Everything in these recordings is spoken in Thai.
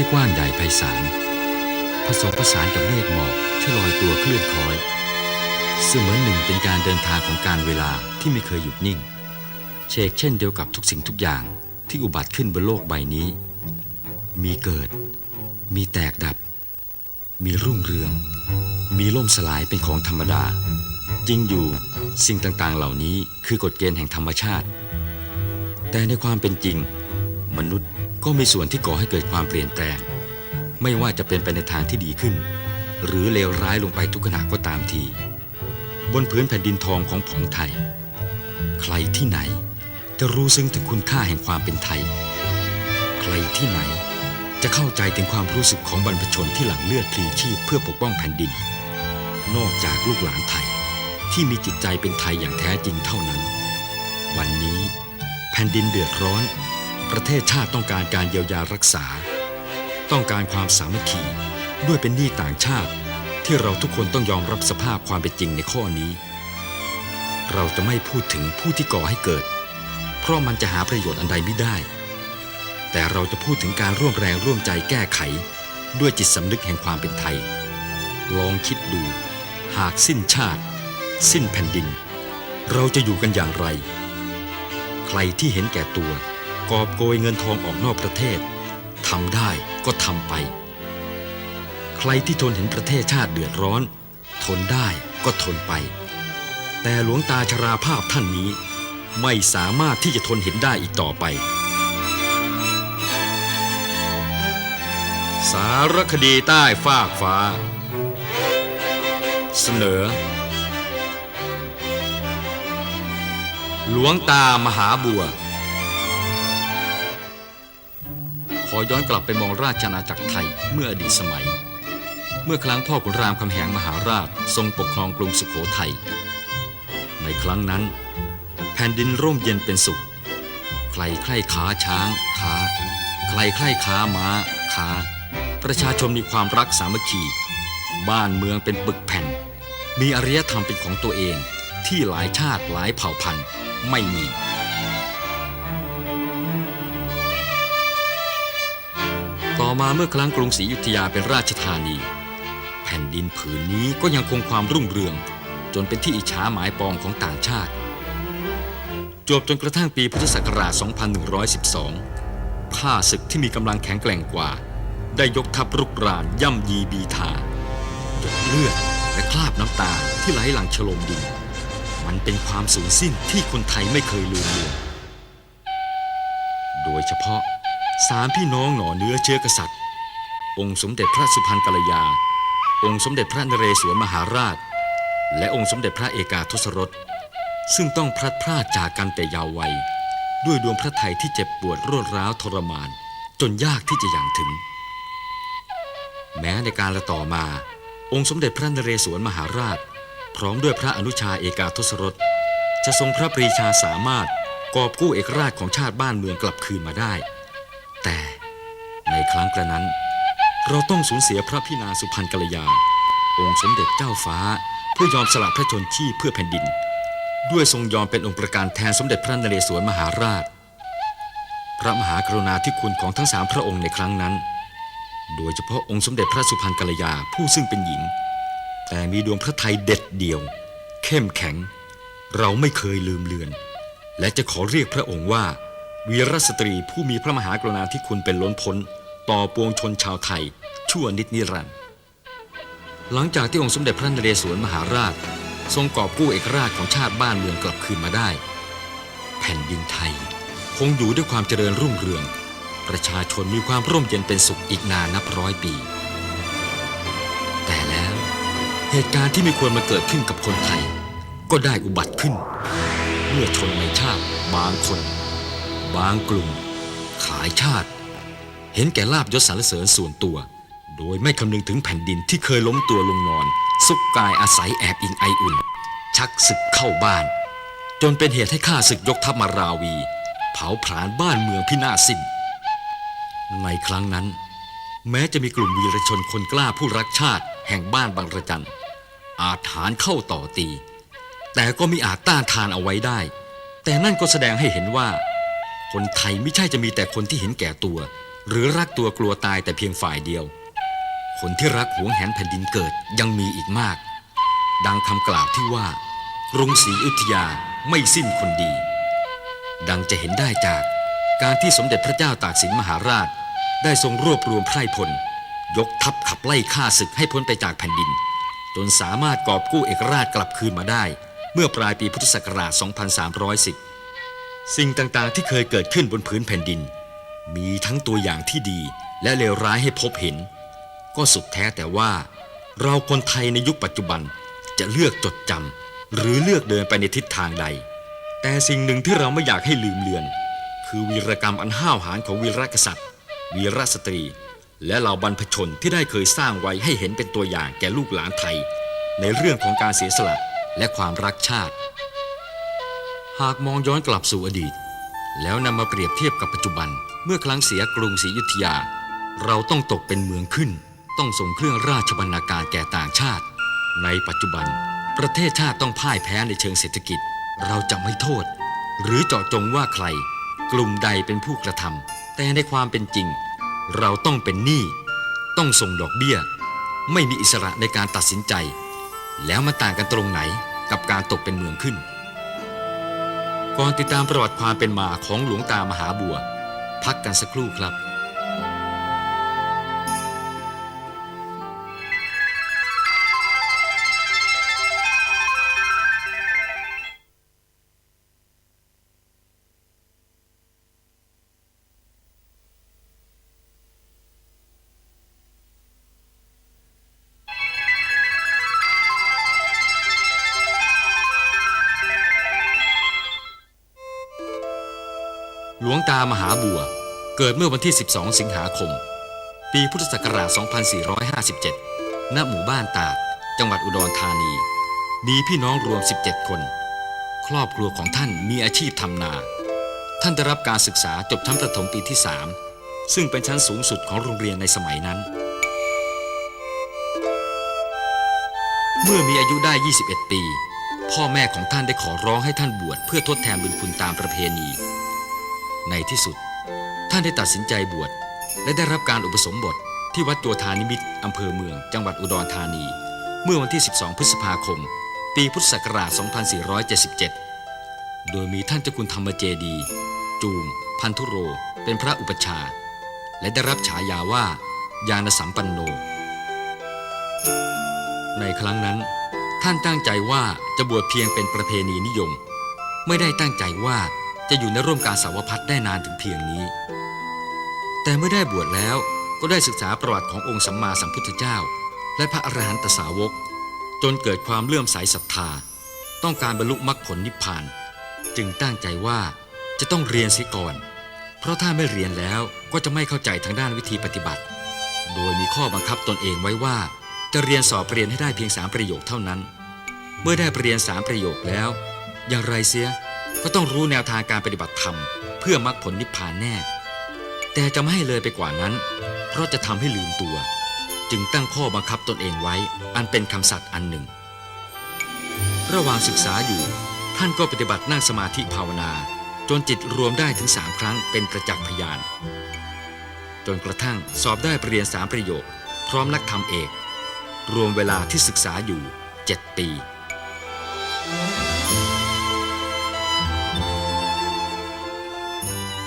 ที่กว้างใหญ่ไพศาลผสมผสานกับเมฆหมอกที่ลอยตัวเคลื่อนคล้อย เสมือนหนึ่งเป็นการเดินทางของการเวลาที่ไม่เคยหยุดนิ่ง เชกเช่นเดียวกับทุกสิ่งทุกอย่างที่อุบัติขึ้นบนโลกใบนี้ มีเกิด มีแตกดับ มีรุ่งเรือง มีล่มสลายเป็นของธรรมดา จริงอยู่สิ่งต่างๆเหล่านี้คือกฎเกณฑ์แห่งธรรมชาติ แต่ในความเป็นจริง มนุษย์ ก็มีส่วนที่ก่อให้เกิดความเปลี่ยนแปลง ไม่ว่าจะเป็นไปในทางที่ดีขึ้น หรือเลวร้ายลงไปทุกขณะก็ตามที บนพื้นแผ่นดินทองของผองไทย ใครที่ไหนจะรู้ซึ้งถึงคุณค่าแห่งความเป็นไทย ใครที่ไหนจะเข้าใจถึงความรู้สึกของบรรพชนที่หลั่งเลือดพลีชีพเพื่อปกป้องแผ่นดิน นอกจากลูกหลานไทยที่มีจิตใจเป็นไทยอย่างแท้จริงเท่านั้น วันนี้แผ่นดินเดือดร้อน ประเทศชาติต้องการการเยียวยารักษา ต้องการความสามัคคีด้วยเป็นหนี้ต่างชาติ ที่เราทุกคนต้องยอมรับสภาพความเป็นจริงในข้อนี้ เราจะไม่พูดถึงผู้ที่ก่อให้เกิด เพราะมันจะหาประโยชน์อันใดไม่ได้ แต่เราจะพูดถึงการร่วมแรงร่วมใจแก้ไข ด้วยจิตสำนึกแห่งความเป็นไทย ลองคิดดู หากสิ้นชาติ สิ้นแผ่นดิน เราจะอยู่กันอย่างไร ใครที่เห็นแก่ตัว กอบโกยเงินทองออกนอกประเทศทำได้ก็ทำไป ใครที่ทนเห็นประเทศชาติเดือดร้อน ทนได้ก็ทนไป แต่หลวงตาชราภาพท่านนี้ ไม่สามารถที่จะทนเห็นได้อีกต่อไป สารคดีใต้ฟากฟ้า เสนอ หลวงตามหาบัว ขอย้อนกลับไปมองราชอาณาจักรไทยเมื่ออดีตสมัย เมื่อครั้งพ่อขุนรามคำแหงมหาราชทรงปกครองกรุงสุโขทัย ในครั้งนั้น แผ่นดินร่มเย็นเป็นสุข ใครใคร่ขาช้างขาใครใคร่ขาม้าขาประชาชนมีความรักสามัคคี บ้านเมืองเป็นปึกแผ่น มีอารยธรรมเป็นของตัวเองที่หลายชาติหลายเผ่าพันธุ์ไม่มี ต่อมาเมื่อครั้งกรุงศรีอยุธยาเป็นราชธานี แผ่นดินผืนนี้ก็ยังคงความรุ่งเรือง จนเป็นที่อิจฉาหมายปองของต่างชาติ จบจนกระทั่งปีพุทธศักราช 2112 ข้าศึกที่มีกำลังแข็งแกร่งกว่า ได้ยกทัพรุกรานย่ำยีบีทาหยดเลือดและคราบน้ำตาที่ไหลหลั่งฉลมดิน มันเป็นความสูญสิ้นที่คนไทยไม่เคยลืมเลือนโดยเฉพาะ สามพี่น้องหน่อเนื้อเชื้อกษัตริย์ องค์สมเด็จพระสุพรรณกัลยา องค์สมเด็จพระนเรศวรมหาราช และองค์สมเด็จพระเอกาทศรสซึ่งต้องพลัดพรากจากกันแต่ยาววัย ด้วยดวงพระทัยที่เจ็บปวดรวดร้าวทรมาน จนยากที่จะอย่างถึง แม้ในการละต่อมา องค์สมเด็จพระนเรศวรมหาราช พร้อมด้วยพระอนุชาเอกาทศรสจะทรงพระปรีชาสามารถกอบกู้เอกราชของชาติบ้านเมืองกลับคืนมาได้ แต่ในครั้งกระนั้น เราต้องสูญเสียพระพี่นาสุพรรณกัลยา องค์สมเด็จเจ้าฟ้า เพื่อยอมสละพระชนชีพเพื่อแผ่นดิน ด้วยทรงยอมเป็นองค์ประการแทนสมเด็จพระนเรศวรมหาราช พระมหากรุณาธิคุณของทั้งสามพระองค์ในครั้งนั้น โดยเฉพาะองค์สมเด็จพระสุพรรณกัลยาผู้ซึ่งเป็นหญิง แต่มีดวงพระทัยเด็ดเดี่ยว เข้มแข็ง เราไม่เคยลืมเลือน และจะขอเรียกพระองค์ว่า วีรสตรีผู้มีพระมหากรุณาธิคุณเป็นล้นพ้น ต่อปวงชนชาวไทย ชั่วนิดนิรันดร์หลังจากที่องค์สมเด็จพระนเรศวรมหาราช ทรงกอบกู้เอกราชของชาติบ้านเมืองกลับคืนมาได้ แผ่นดินไทย คงอยู่ด้วยความเจริญรุ่งเรือง ประชาชนมีความร่มเย็นเป็นสุขอีกนานนับร้อยปี แต่แล้วเหตุการณ์ที่ไม่ควรมาเกิดขึ้นกับคนไทย ก็ได้อุบัติขึ้น เมื่อชนในชาติบางคน บางกลุ่ม ขายชาติ เห็นแก่ลาบยศสรรเสริญส่วนตัว โดยไม่คำนึงถึงแผ่นดินที่เคยล้มตัวลงนอน ซุกกายอาศัยแอบอิงไออุ่น ชักศึกเข้าบ้าน จนเป็นเหตุให้ข้าศึกยกทัพมาราวี เผาผลาญบ้านเมืองพินาศสิ้น ในครั้งนั้น แม้จะมีกลุ่มวีรชนคนกล้าผู้รักชาติแห่งบ้านบางระจันอาจหารเข้าต่อตี แต่ก็มิอาจต้านทานเอาไว้ได้ แต่นั่นก็แสดงให้เห็นว่า คนไทยไม่ใช่จะมีแต่คนที่เห็นแก่ตัว หรือรักตัวกลัวตายแต่เพียงฝ่ายเดียว คนที่รักหวงแหนแผ่นดินเกิดยังมีอีกมาก ดังคำกล่าวที่ว่ากรุงศรีอยุธยาไม่สิ้นคนดี ดังจะเห็นได้จากการที่สมเด็จพระเจ้าตากสินมหาราช ได้ทรงรวบรวมไพร่พล ยกทัพขับไล่ฆ่าศึกให้พ้นไปจากแผ่นดิน จนสามารถกอบกู้เอกราชกลับคืนมาได้ เมื่อปลายปีพุทธศักราช 2310 สิ่งต่างๆที่เคยเกิดขึ้นบนพื้นแผ่นดิน มีทั้งตัวอย่างที่ดีและเลวร้ายให้พบเห็น ก็สุดแท้แต่ว่า เราคนไทยในยุคปัจจุบันจะเลือกจดจำหรือเลือกเดินไปในทิศทางใด แต่สิ่งหนึ่งที่เราไม่อยากให้ลืมเลือน คือวีรกรรมอันห้าวหาญของวีรกษัตริย์ วีรสตรี และเหล่าบรรพชนที่ได้เคยสร้างไว้ให้เห็นเป็นตัวอย่างแก่ลูกหลานไทย ในเรื่องของการเสียสละและความรักชาติ หากมองย้อนกลับสู่อดีต แล้วนำมาเปรียบเทียบกับปัจจุบัน เมื่อครั้งเสียกรุงศรีอยุธยา เราต้องตกเป็นเมืองขึ้น ต้องส่งเครื่องราชบรรณาการแก่ต่างชาติ ในปัจจุบัน ประเทศชาติต้องพ่ายแพ้ในเชิงเศรษฐกิจ เราจะไม่โทษ หรือเจาะจงว่าใคร กลุ่มใดเป็นผู้กระทำแต่ในความเป็นจริง เราต้องเป็นหนี้ต้องส่งดอกเบี้ย ไม่มีอิสระในการตัดสินใจ แล้วมันต่างกันตรงไหนกับการตกเป็นเมืองขึ้น ก่อนติดตามประวัติความเป็นมาของหลวงตามหาบัว พักกันสักครู่ครับามหาบัว เกิดเมื่อวันที่ 12 สิงหาคม ปีพุทธศักราช 2457 ณ หมู่บ้านตาด จังหวัดอุดรธานี มีพี่น้องรวม 17 คน ครอบครัวของท่านมีอาชีพทำนา ท่านได้รับการศึกษาจบชั้นประถมปีที่ 3 ซึ่งเป็นชั้นสูงสุดของโรงเรียนในสมัยนั้น เมื่อมีอายุได้ 21 ปี พ่อแม่ของท่านได้ขอร้องให้ท่านบวชเพื่อทดแทนบุญคุณตามประเพณี ในที่สุด ท่านได้ตัดสินใจบวชและได้รับการอุปสมบทที่วัดตัวทานิมิตอำเภอเมือง จังหวัดอุดรธานี เมื่อวันที่ 12 พฤษภาคม ปีพุทธศักราช 2477 โดยมีท่านเจ้าคุณธรรมเจดี จูม พันธุโร เป็นพระอุปชา และได้รับฉายาว่า ยานสัมปันโน ในครั้งนั้น ท่านตั้งใจว่าจะบวชเพียงเป็นประเพณีนิยม ไม่ได้ตั้งใจว่า จะอยู่ในร่วมการสาวพัฒน์ได้นานถึงเพียงนี้ แต่เมื่อได้บวชแล้วก็ได้ศึกษาประวัติขององค์สัมมาสัมพุทธเจ้า และพระอรหันตสาวก จนเกิดความเลื่อมใสศรัทธา ต้องการบรรลุมรรคผลนิพพาน จึงตั้งใจว่าจะต้องเรียนเสียก่อน เพราะถ้าไม่เรียนแล้วก็จะไม่เข้าใจทางด้านวิธีปฏิบัติ โดยมีข้อบังคับตนเองไว้ว่า จะเรียนสอบเรียนให้ได้เพียงสามประโยคเท่านั้น เมื่อได้เรียนสามประโยคแล้ว อย่างไรเสีย ก็ต้องรู้แนวทางการปฏิบัติธรรม เพื่อมรรคผลนิพพานแน่ แต่จะไม่ให้เลยไปกว่านั้น เพราะจะทำให้ลืมตัว จึงตั้งข้อบังคับตนเองไว้ อันเป็นคำสัตย์อันหนึ่ง ระหว่างศึกษาอยู่ ท่านก็ปฏิบัตินั่งสมาธิภาวนา จนจิตรวมได้ถึงสามครั้งเป็นประจักษ์พยาน จนกระทั่งสอบได้ปรริญญาสามประโยค พร้อมนักธรรมเอก รวมเวลาที่ศึกษาอยู่7ปี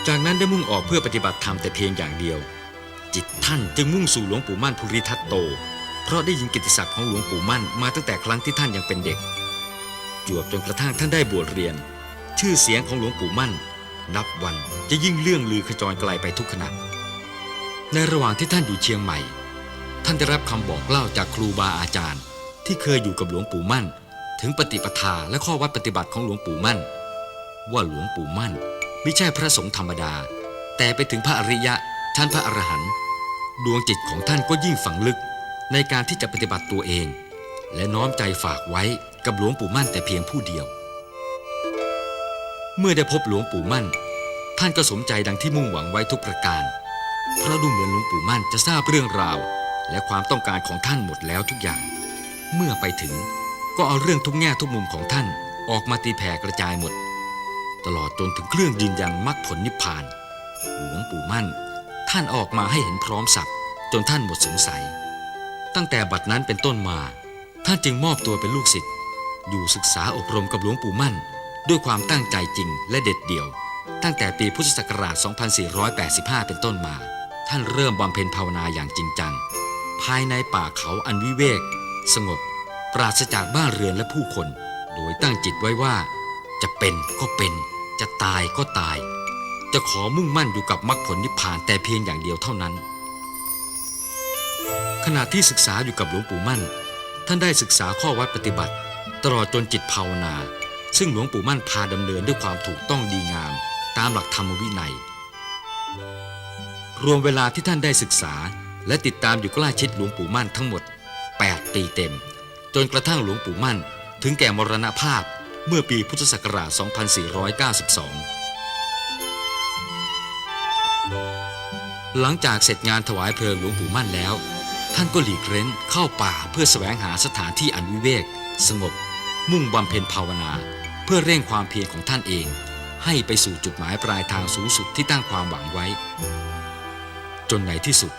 จากนั้นได้มุ่งออกเพื่อปฏิบัติธรรมแต่เพียงอย่างเดียว จิตท่านจึงมุ่งสู่หลวงปู่มั่นภูริทัตโต เพราะได้ยินกิตติศักดิ์ของหลวงปู่มั่นมาตั้งแต่ครั้งที่ท่านยังเป็นเด็ก จวบจนกระทั่งท่านได้บวชเรียน ชื่อเสียงของหลวงปู่มั่น นับวันจะยิ่งเลื่องลือขจรไกลไปทุกขณะในระหว่างที่ท่านอยู่เชียงใหม่ ท่านได้รับคำบอกเล่าจากครูบาอาจารย์ ที่เคยอยู่กับหลวงปู่มั่น ถึงปฏิปทาและข้อวัดปฏิบัติของหลวงปู่มั่น ว่าหลวงปู่มั่น ไม่ใช่พระสงฆ์ธรรมดา แต่ไปถึงพระอริยะชั้นพระอรหันต์ดวงจิตของท่านก็ยิ่งฝังลึกในการที่จะปฏิบัติตัวเอง และน้อมใจฝากไว้กับหลวงปู่มั่นแต่เพียงผู้เดียว เมื่อได้พบหลวงปู่มั่น ท่านก็สมใจดังที่มุ่งหวังไว้ทุกประการ เพราะดูเหมือนหลวงปู่มั่นจะทราบเรื่องราว และความต้องการของท่านหมดแล้วทุกอย่าง เมื่อไปถึงก็เอาเรื่องทุกแง่ทุกมุมของท่านออกมาตีแผ่กระจายหมด ตลอดจนถึงเครื่องยืนยันมรรคผลนิพพาน หลวงปู่มั่น ท่านออกมาให้เห็นพร้อมสับจนท่านหมดสงสัย ตั้งแต่บัดนั้นเป็นต้นมา ท่านจึงมอบตัวเป็นลูกศิษย์อยู่ศึกษาอบรมกับหลวงปู่มั่น ด้วยความตั้งใจจริงและเด็ดเดี่ยว ตั้งแต่ปีพุทธศักราช 2485 เป็นต้นมา ท่านเริ่มบำเพ็ญภาวนาอย่างจริงจัง ภายในป่าเขาอันวิเวก สงบ ปราศจากบ้านเรือนและผู้คน โดยตั้งจิตไว้ว่า จะเป็นก็เป็น จะตายก็ตาย จะขอมุ่งมั่นอยู่กับมรรคผลนิพพานแต่เพียงอย่างเดียวเท่านั้น ขณะที่ศึกษาอยู่กับหลวงปู่มั่น ท่านได้ศึกษาข้อวัดปฏิบัติ ตลอดจนจิตภาวนา ซึ่งหลวงปู่มั่นพาดำเนินด้วยความถูกต้องดีงาม ตามหลักธรรมวินัย รวมเวลาที่ท่านได้ศึกษา และติดตามอยู่ใกล้ชิดหลวงปู่มั่นทั้งหมด 8 ปีเต็ม จนกระทั่งหลวงปู่มั่นถึงแก่มรณภาพ เมื่อปีพุทธศักราช 2492 หลังจากเสร็จงานถวายเพลิงหลวงปู่มั่นแล้ว ท่านก็หลีกเร้นเข้าป่าเพื่อแสวงหาสถานที่อันวิเวก สงบ มุ่งบำเพ็ญภาวนา เพื่อเร่งความเพียรของท่านเอง ให้ไปสู่จุดหมายปลายทางสูงสุดที่ตั้งความหวังไว้ จนในที่สุด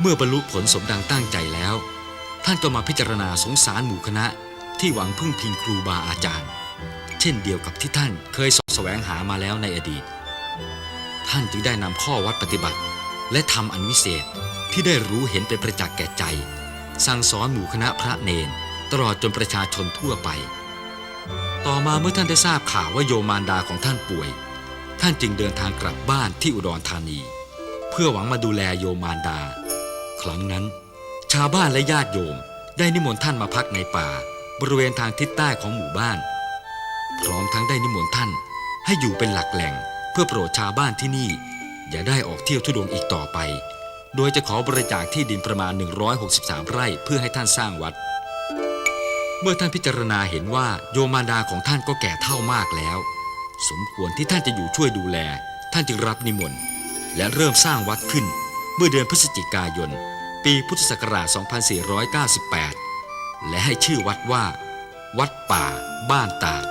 เมื่อบรรลุผลสมดังตั้งใจแล้ว ท่านก็มาพิจารณาสงสารหมู่คณะที่หวังพึ่งพิงครูบาอาจารย์ เช่นเดียวกับที่ท่านเคยสอบแสวงหามาแล้วในอดีต ท่านจึงได้นำข้อวัดปฏิบัติ และทำอันวิเศษที่ได้รู้เห็นเป็นประจักษ์แก่ใจ สั่งสอนหมู่คณะพระเนน ตลอดจนประชาชนทั่วไป ต่อมาเมื่อท่านได้ทราบข่าวว่าโยมารดาของท่านป่วย ท่านจึงเดินทางกลับบ้านที่อุดรธานี เพื่อหวังมาดูแลโยมารดา ครั้งนั้น ชาวบ้านและญาติโยมได้นิมนต์ท่านมาพักในป่า บริเวณทางทิศใต้ของหมู่บ้าน พร้อมทั้งได้นิมนต์ท่าน ให้อยู่เป็นหลักแหล่งเพื่อโปรดชาวบ้านที่นี่ อย่าได้ออกเที่ยวทุดงอีกต่อไป โดยจะขอบริจาคที่ดินประมาณ 163 ไร่เพื่อให้ท่านสร้างวัด เมื่อท่านพิจารณาเห็นว่าโยมารดาของท่านก็แก่เท่ามากแล้ว สมควรที่ท่านจะอยู่ช่วยดูแล ท่านจึงรับนิมนต์และเริ่มสร้างวัดขึ้น เมื่อเดือนพฤศจิกายน ปีพุทธศักราช 2498 และให้ชื่อวัดว่า วัดป่า บ้านตาด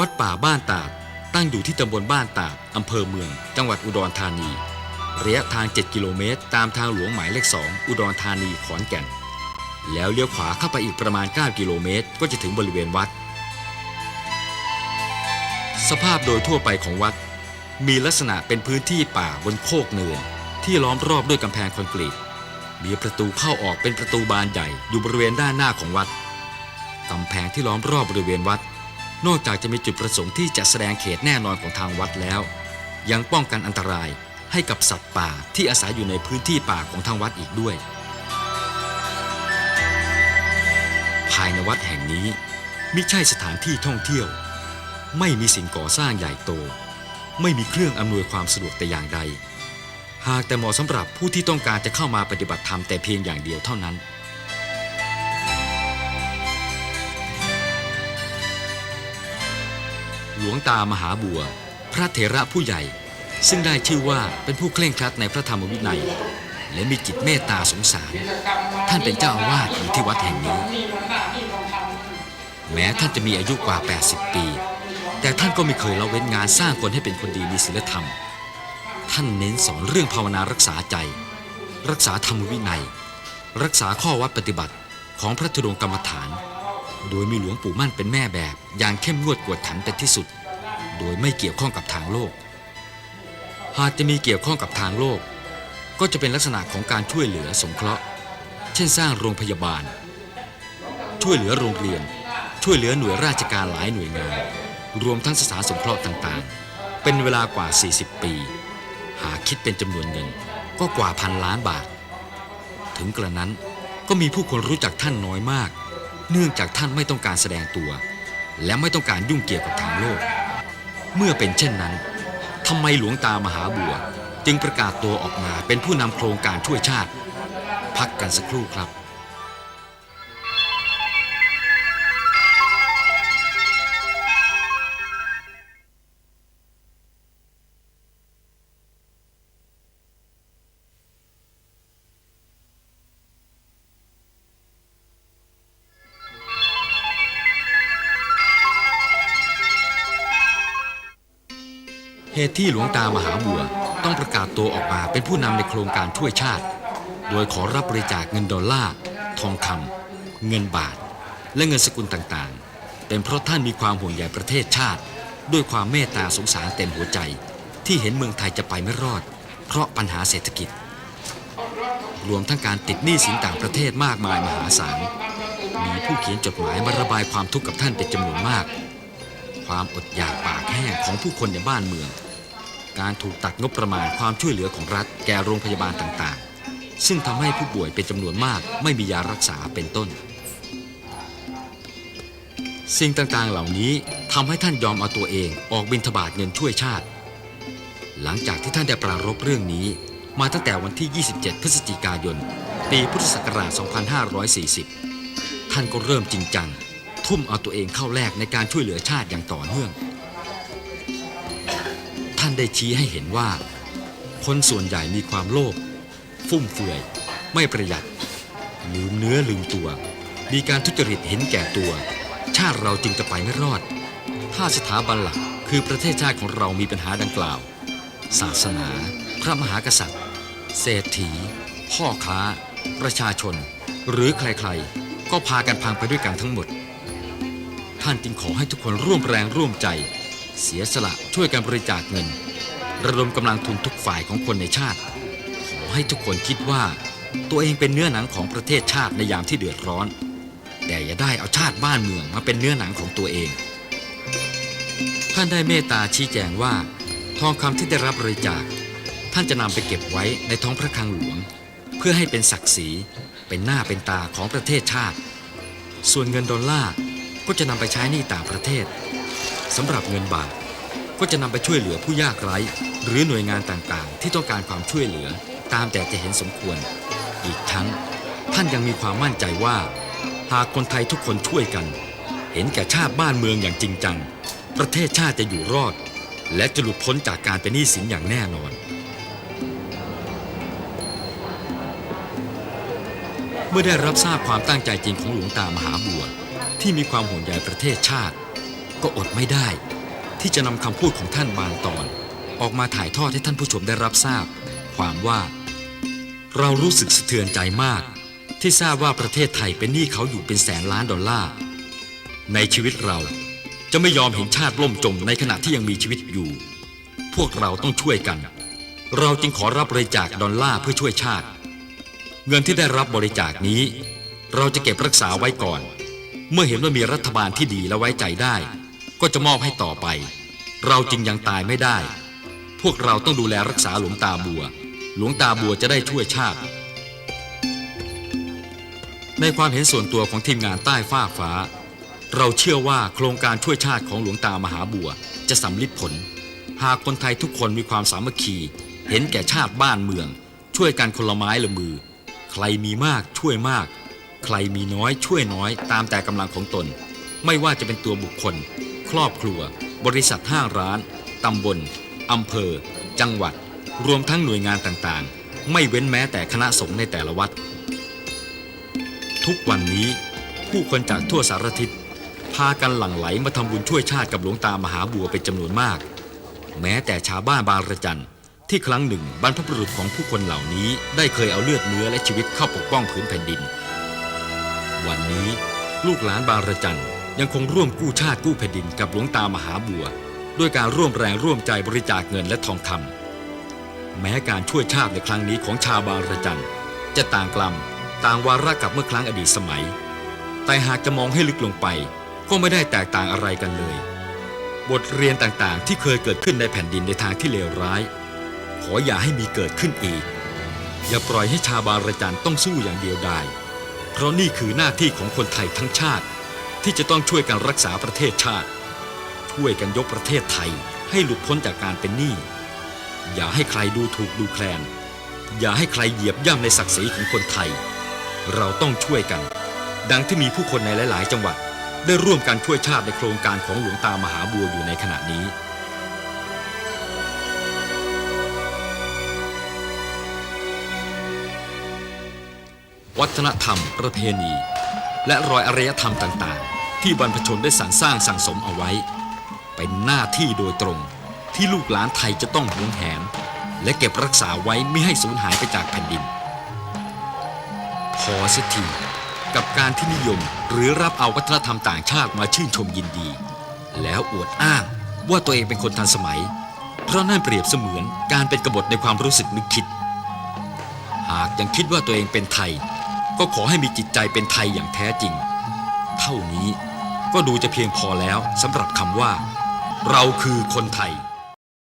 วัดป่าบ้านตาด ตั้งอยู่ที่ตำบลบ้านตาดอำเภอเมือง จังหวัดอุดรธานี ระยะทาง 7 กิโลเมตร ตามทางหลวงหมายเลข 2 อุดรธานีขอนแก่น แล้วเลี้ยวขวาเข้าไปอีกประมาณ 9 กิโลเมตร ก็จะถึงบริเวณวัด สภาพโดยทั่วไปของวัด มีลักษณะเป็นพื้นที่ป่าบนโคกเนินที่ล้อมรอบด้วยกำแพงคอนกรีตมีประตูเข้าออกเป็นประตูบานใหญ่อยู่บริเวณด้านหน้าของวัดกำแพงที่ล้อมรอบบริเวณวัด นอกจากจะมีจุดประสงค์ที่จะแสดงเขตแน่นอนของทางวัดแล้ว ยังป้องกันอันตรายให้กับสัตว์ป่าที่อาศัยอยู่ในพื้นที่ป่าของทางวัดอีกด้วย ภายในวัดแห่งนี้มิใช่สถานที่ท่องเที่ยว ไม่มีสิ่งก่อสร้างใหญ่โต ไม่มีเครื่องอำนวยความสะดวกแต่อย่างใด หากแต่เหมาะสำหรับผู้ที่ต้องการจะเข้ามาปฏิบัติธรรมแต่เพียงอย่างเดียวเท่านั้น หลวงตามหาบัว พระเถระผู้ใหญ่ ซึ่งได้ชื่อว่าเป็นผู้เคร่งครัดในพระธรรมวินัย และมีจิตเมตตาสงสาร ท่านเป็นเจ้าอาวาสอยู่ที่วัดแห่งนี้ แม้ท่านจะมีอายุกว่า 80 ปี แต่ท่านก็ไม่เคยละเว้นงานสร้างคนให้เป็นคนดีมีศีลธรรม ท่านเน้นสอนเรื่องภาวนารักษาใจ รักษาธรรมวินัย รักษาข้อวัดปฏิบัติของพระธุดงค์กรรมฐาน โดยมีหลวงปู่มั่นเป็นแม่แบบ อย่างเข้มงวดกวดขันเป็นที่สุด โดยไม่เกี่ยวข้องกับทางโลก หากจะมีเกี่ยวข้องกับทางโลก ก็จะเป็นลักษณะของการช่วยเหลือสงเคราะห์ เช่นสร้างโรงพยาบาล ช่วยเหลือโรงเรียน ช่วยเหลือหน่วยราชการหลายหน่วยงาน รวมทั้งสถานสงเคราะห์ต่างๆ เป็นเวลากว่า 40 ปี หากคิดเป็นจำนวนเงินก็กว่าพันล้านบาท ถึงกระนั้นก็มีผู้คนรู้จักท่านน้อยมาก เนื่องจากท่านไม่ต้องการแสดงตัว และไม่ต้องการยุ่งเกี่ยวกับทางโลก เมื่อเป็นเช่นนั้นทำไมหลวงตามหาบัว จึงประกาศตัวออกมาเป็นผู้นำโครงการช่วยชาติ พักกันสักครู่ครับ เหตุที่หลวงตามหาบัวต้องประกาศตัวออกมาเป็นผู้นำในโครงการช่วยชาติ โดยขอรับบริจาคเงินดอลลาร์ ทองคำเงินบาท และเงินสกุลต่างๆ เป็นเพราะท่านมีความห่วงใยประเทศชาติ ด้วยความเมตตาสงสารเต็มหัวใจ ที่เห็นเมืองไทยจะไปไม่รอด เพราะปัญหาเศรษฐกิจ รวมทั้งการติดหนี้สินต่างประเทศมากมายมหาศาลมีผู้เขียนจดหมายมาระบายความทุกข์กับท่านเป็นจำนวนมาก ความอดอยากปากแห้งของผู้คนในบ้านเมือง การถูกตัดงบประมาณความช่วยเหลือของรัฐแก่โรงพยาบาลต่างๆ ซึ่งทำให้ผู้ป่วยเป็นจำนวนมากไม่มียารักษาเป็นต้น สิ่งต่างๆเหล่านี้ทำให้ท่านยอมเอาตัวเองออกบิณฑบาตเงินช่วยชาติ หลังจากที่ท่านได้ปรารภเรื่องนี้ มาตั้งแต่วันที่ 27 พฤศจิกายน ปีพุทธศักราช 2540 ท่านก็เริ่มจริงจังทุ่มเอาตัวเองเข้าแลกในการช่วยเหลือชาติอย่างต่อเนื่องานได้ชี้ให้เห็นว่า คนส่วนใหญ่มีความโลภฟุ่มเฟือย ไม่ประหยัดลืมเนื้อลืมตัว มีการทุจริตเห็นแก่ตัว ชาติเราจึงจะไปไม่รอด ถ้าสถาบันหลักคือประเทศชาติของเรามีปัญหาดังกล่าว ศาสนา พระมหากษัตริย์ เศรษฐี พ่อค้า ประชาชน หรือใครๆ ก็พากันพังไปด้วยกันทั้งหมด ท่านจึงขอให้ทุกคนร่วมแรงร่วมใจ เสียสละช่วยกันบริจาคเงิน ระดมกำลังทุนทุกฝ่ายของคนในชาติ ขอให้ทุกคนคิดว่า ตัวเองเป็นเนื้อหนังของประเทศชาติในยามที่เดือดร้อน แต่อย่าได้เอาชาติบ้านเมืองมาเป็นเนื้อหนังของตัวเอง ท่านได้เมตตาชี้แจงว่า ทองคำที่ได้รับบริจาค ท่านจะนำไปเก็บไว้ในท้องพระคลังหลวง เพื่อให้เป็นศักดิ์ศรีเป็นหน้าเป็นตาของประเทศชาติ ส่วนเงินดอลลาร์ก็จะนำไปใช้หนี้ต่างประเทศ สำหรับเงินบาทก็จะนำไปช่วยเหลือผู้ยากไร้ หรือหน่วยงานต่างๆ ที่ต้องการความช่วยเหลือตามแต่จะเห็นสมควร อีกทั้งท่านยังมีความมั่นใจว่า หากคนไทยทุกคนช่วยกัน เห็นแก่ชาติบ้านเมืองอย่างจริงจัง ประเทศชาติจะอยู่รอด และจะหลุดพ้นจากการเป็นหนี้สินอย่างแน่นอน เมื่อได้รับทราบความตั้งใจจริงของหลวงตามหาบัวที่มีความห่วงใยประเทศชาติ ก็อดไม่ได้ ที่จะนำคำพูดของท่านบางตอน ออกมาถ่ายทอดให้ท่านผู้ชมได้รับทราบ ความว่า เรารู้สึกสะเทือนใจมาก ที่ทราบว่าประเทศไทยเป็นหนี้เขาอยู่เป็นแสนล้านดอลลาร์ในชีวิตเราจะไม่ยอมเห็นชาติล่มจมในขณะที่ยังมีชีวิตอยู่ พวกเราต้องช่วยกัน เราจึงขอรับบริจาคดอลลาร์เพื่อช่วยชาติ เงินที่ได้รับบริจาคนี้ เราจะเก็บรักษาไว้ก่อน เมื่อเห็นว่ามีรัฐบาลที่ดีและไว้ใจได้ ก็จะมอบให้ต่อไป เราจึงยังตายไม่ได้ พวกเราต้องดูแลรักษาหลวงตาบัว หลวงตาบัวจะได้ช่วยชาติ ในความเห็นส่วนตัวของทีมงานใต้ฟ้าฟ้า เราเชื่อว่าโครงการช่วยชาติของหลวงตามหาบัว จะสำลิดผล หากคนไทยทุกคนมีความสามัคคี เห็นแก่ชาติบ้านเมือง ช่วยกันคนละไม้ละมือ ใครมีมากช่วยมาก ใครมีน้อยช่วยน้อย ตามแต่กำลังของตน ไม่ว่าจะเป็นตัวบุคคล ครอบครัว บริษัทห้างร้าน ตำบล อำเภอ จังหวัด รวมทั้งหน่วยงานต่างๆ ไม่เว้นแม้แต่คณะสงฆ์ในแต่ละวัด ทุกวันนี้ผู้คนจากทั่วสารทิศพากันหลั่งไหลมาทำบุญช่วยชาติกับหลวงตามหาบัวเป็นจำนวนมาก แม้แต่ชาวบ้านบางระจันที่ครั้งหนึ่งบรรพบุรุษของผู้คนเหล่านี้ได้เคยเอาเลือดเนื้อและชีวิตเข้าปกป้องผืนแผ่นดิน วันนี้ลูกหลานบางระจัน ยังคงร่วมกู้ชาติกู้แผ่นดินกับหลวงตามหาบัว ด้วยการร่วมแรงร่วมใจบริจาคเงินและทองคำแม้การช่วยชาติในครั้งนี้ของชาวบางระจันจะต่างกลัมต่างวาระกับเมื่อครั้งอดีตสมัย แต่หากจะมองให้ลึกลงไป ก็ไม่ได้แตกต่างอะไรกันเลย บทเรียนต่างๆ ที่เคยเกิดขึ้นในแผ่นดินในทางที่เลวร้าย ขออย่าให้มีเกิดขึ้นอีก อย่าปล่อยให้ชาวบางระจันต้องสู้อย่างเดียวดายเพราะนี่คือหน้าที่ของคนไทยทั้งชาติ ที่จะต้องช่วยกันรักษาประเทศชาติ ช่วยกันยกประเทศไทยให้หลุดพ้นจากการเป็นหนี้ อย่าให้ใครดูถูกดูแคลน อย่าให้ใครเหยียบย่ำในศักดิ์ศรีของคนไทย เราต้องช่วยกัน ดังที่มีผู้คนในหลาย ๆ จังหวัด ได้ร่วมกันช่วยชาติในโครงการของหลวงตามหาบัวอยู่ในขณะนี้วัฒนธรรม ประเพณี และรอยอารยธรรมต่างๆ ที่บรรพชนได้สรรสร้างสั่งสมเอาไว้ เป็นหน้าที่โดยตรงที่ลูกหลานไทยจะต้องหวงแหน และเก็บรักษาไว้ไม่ให้สูญหายไปจากแผ่นดิน พอสียทีกับการที่นิยมหรือรับเอาวัฒนธรรมต่างชาติมาชื่นชมยินดี แล้วอวดอ้างว่าตัวเองเป็นคนทันสมัย เพราะนั่นเปรียบเสมือนการเป็นกบฏในความรู้สึกนึกคิด หากยังคิดว่าตัวเองเป็นไทย ก็ขอให้มีจิตใจเป็นไทยอย่างแท้จริง เท่านี้ก็ดูจะเพียงพอแล้วสำหรับคำว่า เราคือคนไทย